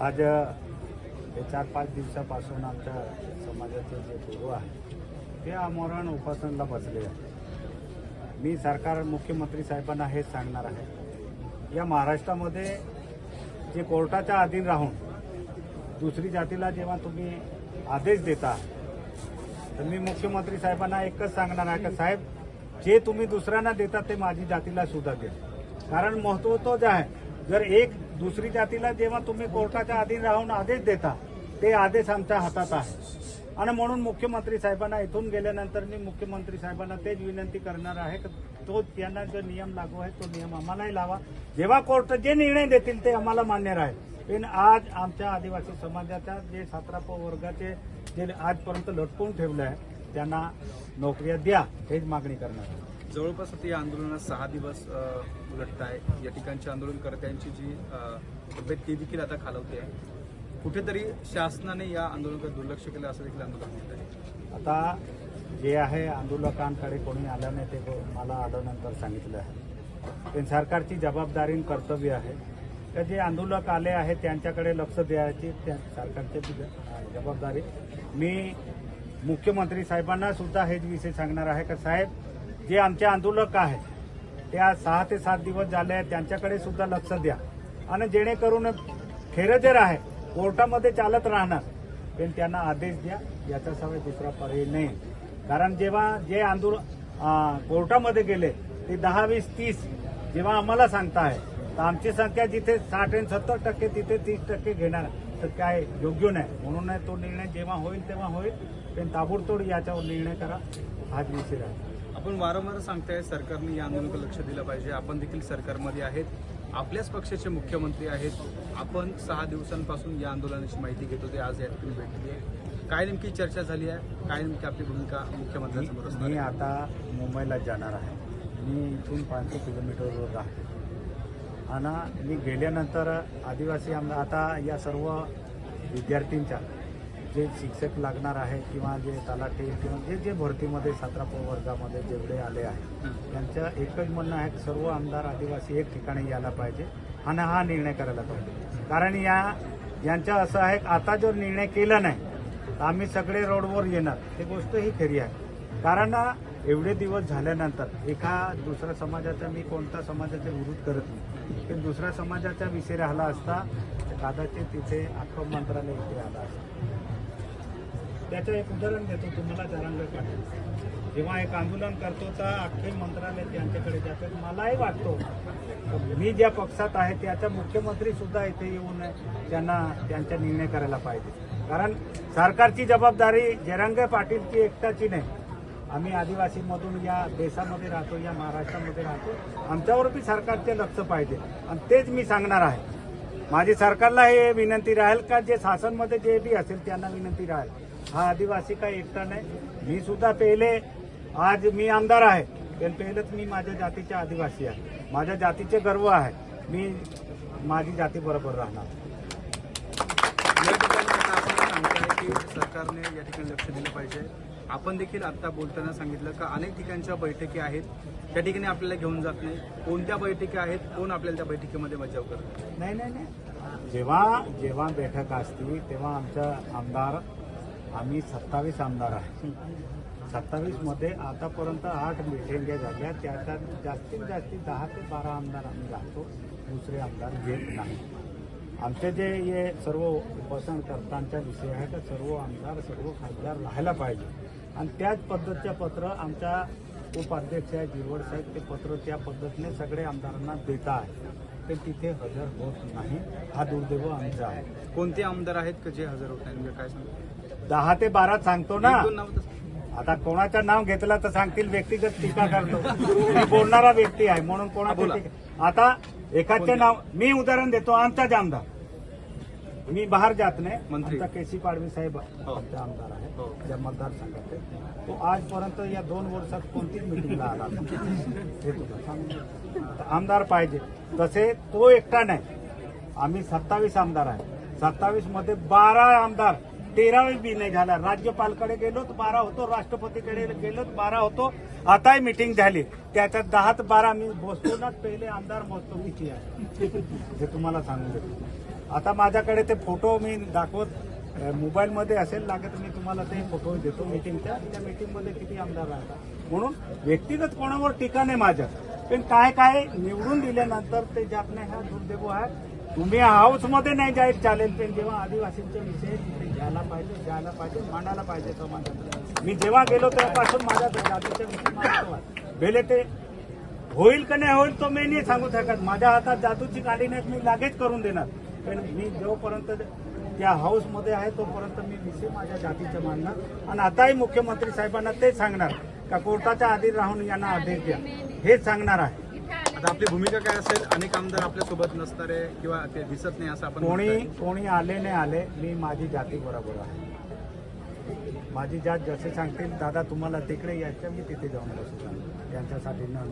आज हे चार पाच दिवसापासून आमच्या समाजाचे जे गुरु आहे ते आमरण उपासनाला बसले आहे मी सरकार मुख्यमंत्री साहेबांना हेच सांगणार आहे. या महाराष्ट्रामध्ये जे कोर्टाच्या अधीन राहून दुसरी जातीला जेव्हा तुम्ही आदेश देता तर मी मुख्यमंत्री साहेबांना एकच सांगणार आहे का साहेब जे तुम्ही दुसऱ्यांना देता ते माझी जातीला सुद्धा द्या कारण महत्त्व तोच आहे जर एक दुसरी जातीला जेव्हा तुम्ही कोर्टाच्या आधी राहून आदेश देता ते आदेश आमच्या हातात आहे. आणि म्हणून मुख्यमंत्री साहेबांना इथून गेल्यानंतर मी मुख्यमंत्री साहेबांना तेच विनंती करणार आहे की तो त्यांना जो नियम लागू आहे तो नियम आम्हालाही लावा. जेव्हा कोर्ट जे निर्णय देतील ते आम्हाला मान्य राहील. पण आज आमच्या आदिवासी समाजाच्या जे सतरा वर्गाचे जे आजपर्यंत लटकून ठेवलं आहे त्यांना नोकऱ्या द्या हेच मागणी करणार आहे. जवळपास आता या आंदोलनात सहा दिवस उलटत आहे या ठिकाणच्या आंदोलनकर्त्यांची जी तब्येत ती देखील आता खालवते आहे. कुठेतरी शासनाने या आंदोलनाकडे दुर्लक्ष केलं असं देखील आंदोलन होत आहे आता जे आहे आंदोलकांकडे कोणी आलं नाही ते हो मला आल्यानंतर सांगितलं आहे. पण सरकारची जबाबदारी कर्तव्य आहे. तर जे आंदोलक आले आहेत त्यांच्याकडे लक्ष द्यायची त्या सरकारची जबाबदारी. मी मुख्यमंत्री साहेबांना सुद्धा हेच विषय सांगणार आहे का साहेब? जे आमचे आंदोलक आहेत त्या सहा ते सात दिवस झाले आहेत त्यांच्याकडे सुद्धा लक्ष द्या. आणि जेणेकरून खेरं जर आहे कोर्टामध्ये चालत राहणार पण त्यांना आदेश द्या याच्याशिवाय दुसरा पर्याय नाही. कारण जेव्हा जे आंदोलन कोर्टामध्ये गेले ते दहा वीस तीस जेव्हा आम्हाला सांगताय तर आमची संख्या जिथे साठ आणि सत्तर टक्के तिथे तीस टक्के घेणार तर काय योग्य नाही. म्हणून तो निर्णय जेव्हा होईल तेव्हा होईल पण ताबडतोड याच्यावर निर्णय करा हाच विषय राहील आपण वारंवार सांगताय सरकारने या आंदोलनाकडे लक्ष दिलं पाहिजे. आपण देखील सरकारमध्ये आहेत. आपल्याच पक्षाचे मुख्यमंत्री आहेत. आपण सहा दिवसांपासून या आंदोलनाची माहिती घेत होते. आज यात तुम्ही भेटली आहे. काय नेमकी चर्चा झाली आहे? काय नेमकी आपली भूमिका मुख्यमंत्र्यांसमोर मी आता मुंबईला जाणार आहे. मी इथून पाचशे किलोमीटरवर राहतो. आणि मी गेल्यानंतर आदिवासी आमदार आता या सर्व विद्यार्थ्यांच्या जे शिक्षक लागणार आहे किंवा जे तलाठी किंवा जे जे भरतीमध्ये सतरा प वर्गामध्ये जेवढे आले आहेत त्यांचं एकच म्हणणं आहे की सर्व आमदार आदिवासी एक ठिकाणी यायला पाहिजे आणि हा निर्णय करायला पाहिजे. कारण या यांचं असं आहे की आता जर निर्णय केला नाही तर आम्ही सगळे रोडवर येणार. ही गोष्ट ही खरी आहे. कारण एवढे दिवस झाल्यानंतर एका दुसऱ्या समाजाचा मी कोणता समाजाचा विरोध करत नाही पण दुसऱ्या समाजाचा विषय राहिला असता तर कदाचित तिथे अख्खं मंत्रालय इथे आला असतं. त्याचं एक उदाहरण देतो तुम्हाला जरांग पाटील जेव्हा एक आंदोलन करतो तर अख्खे मंत्रालय त्यांच्याकडे जातात मलाही वाटतो मी ज्या पक्षात आहे त्याचा मुख्यमंत्री सुद्धा इथे येऊन त्यांना त्यांचा निर्णय करायला पाहिजे. कारण सरकारची जबाबदारी जयरंग पाटीलची एकटाची नाही. आम्ही आदिवासीमधून या देशामध्ये राहतो या महाराष्ट्रामध्ये राहतो. आमच्यावर बी सरकारचे लक्ष पाहिजे. आणि तेच मी सांगणार आहे. माझी सरकारला हे विनंती राहील का जे शासनमध्ये जे बी असेल त्यांना विनंती राहील. हा आदिवासी काही एकटा नाही. मी सुद्धा पहिले आज मी आमदार आहे. पण पहिलेच मी माझ्या जातीचे आदिवासी आहे. माझ्या जातीचे गर्व आहे. मी माझी जाती बरोबर राहणार. सरकारने या ठिकाणी लक्ष दिलं पाहिजे. आपण देखील आता बोलताना सांगितलं का अनेक ठिकाणच्या बैठकी आहेत. त्या ठिकाणी आपल्याला घेऊन जात नाही. कोणत्या बैठकी आहेत? कोण आपल्याला त्या बैठकीमध्ये मजाव करत नाही? नाही नाही जेव्हा जेव्हा बैठक असते तेव्हा आमचा आमदार आम्ही सत्तावीस आमदार आहे. सत्तावीसमध्ये आतापर्यंत आठ मिटिंग्या झाल्या. त्याच्यात जास्तीत जास्त दहा ते बारा आमदार आम्ही राहतो. दुसरे आमदार घेत नाही. आमचे जे हे सर्व उपोषणकर्त्यांचा विषय आहे तर सर्व आमदार सर्व खासदार राहायला पाहिजे. आणि त्याच पद्धतीचं पत्र आमच्या उपाध्यक्ष आहे जिरवड साहेब ते पत्र त्या पद्धतीने सगळे आमदारांना देता आहे ते तिथे हजर होत नाही. हा दुर्दैव आमचा आहे. कोणते आमदार आहेत का जे हजर होत नाही म्हणजे काय सांगतो दहा ते बारा सांगतो ना. आता कोणाचं नाव घेतलं तर सांगतील व्यक्तिगत टीका करतो मी बोलणारा व्यक्ती आहे म्हणून. कोणाचं आता एखादचे नाव मी उदाहरण देतो आमचाच आमदार मी बाहेर जात नाही मंत्री. आमचा केसी पाडवी साहेब हो. आमचा आमदार आहे हो. त्या मतदारसंघाचे तो आजपर्यंत या दोन वर्षात कोणतीच मिटिंगला आला. हे. आता आमदार पाहिजे तसे तो एकटा नाही आम्ही सत्तावीस आमदार आहे सत्तावीसमध्ये बारा आमदार तेरावे बी नाही झाला. राज्यपालकडे गेलो तर बारा होतो राष्ट्रपतीकडे गेलो तर बारा होतो. आताही मिटिंग झाली. त्याच्यात दहा ते बारा मी बसतो ना पहिले आमदार बसतो किती आहे? हे तुम्हाला सांगून देतो. आता माझ्याकडे ते फोटो मी दाखवत मोबाईलमध्ये असेल लागत मी तुम्हाला ते फोटो देतो मीटिंगच्या त्या मीटिंगमध्ये किती आमदार राहतात. म्हणून व्यक्तिगत कोणावर टीका नाही माझ्या पण काय काय निवडून दिल्यानंतर ते जात नाही हा दुर्दैव आहे तुम्ही हाऊसमध्ये नाही जाईल चालेल पण जेव्हा आदिवासींचे विषय तिथे घ्यायला पाहिजे जायला पाहिजे मांडायला पाहिजे समाजात. मी जेव्हा गेलो तेव्हापासून माझ्या जातीच्या विषयी मांडतो भेले ते होईल का नाही होईल तो मी नाही सांगू शकत. माझ्या हातात जादूची गाडी नाही मी लागेच करून देणार. पण मी जोपर्यंत त्या हाऊसमध्ये आहे तोपर्यंत मी विषय माझ्या जातीचं मांडणार. आणि आताही मुख्यमंत्री साहेबांना तेच सांगणार का कोर्टाच्या आधी राहून यांना आदेश द्या. हेच सांगणार आहे. आता आपली भूमिका काय असेल? अनेक आमदार आपल्यासोबत नसणारे किंवा ते दिसत नाही असं आपण कोणी म्हणतोय. कोणी आले नाही आले मी माझी जाती बरोबर आहे. माझी जात जसे सांगतील दादा तुम्हाला तिकडे यायचं मी तिथे जाऊन बसू त्यांच्यासाठी न